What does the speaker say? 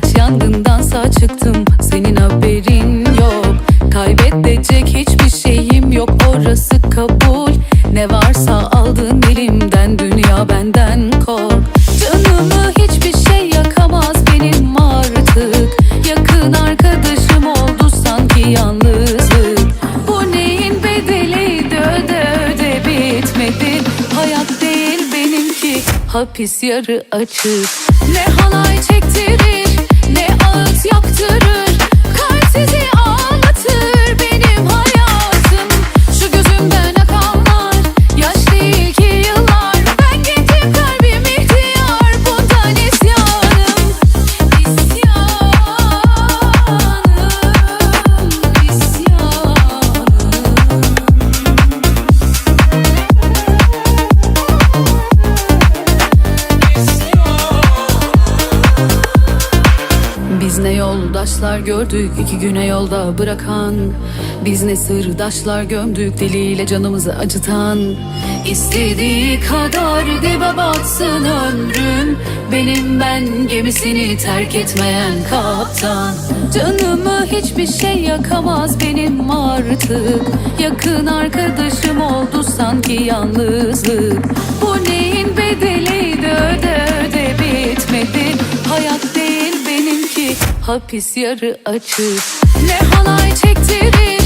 Kaç yangından sağ çıktım senin haberin yok. Kaybedecek hiçbir şeyim yok orası kabul. Ne varsa aldın elimden dünya benden kork. Canımı hiçbir şey yakamaz benim artık. Yakın arkadaşım oldu sanki yalnızlık. Bu neyin bedeliydi öde öde bitmedi. Hayat değil benimki hapis yarı açık. Ne halay çektirir yoldaşlar gördük. İki güne yolda bırakan Biz ne sırdaşlar gömdük deliyle canımızı acıtan. İstediği kadar dibe batsın ömrüm Benim ben gemisini terk etmeyen kaptan. Canımı hiçbir şey yakamaz benim artık. Yakın arkadaşım oldu sanki yalnızlık hapis yarı açık. Ne halay çektirir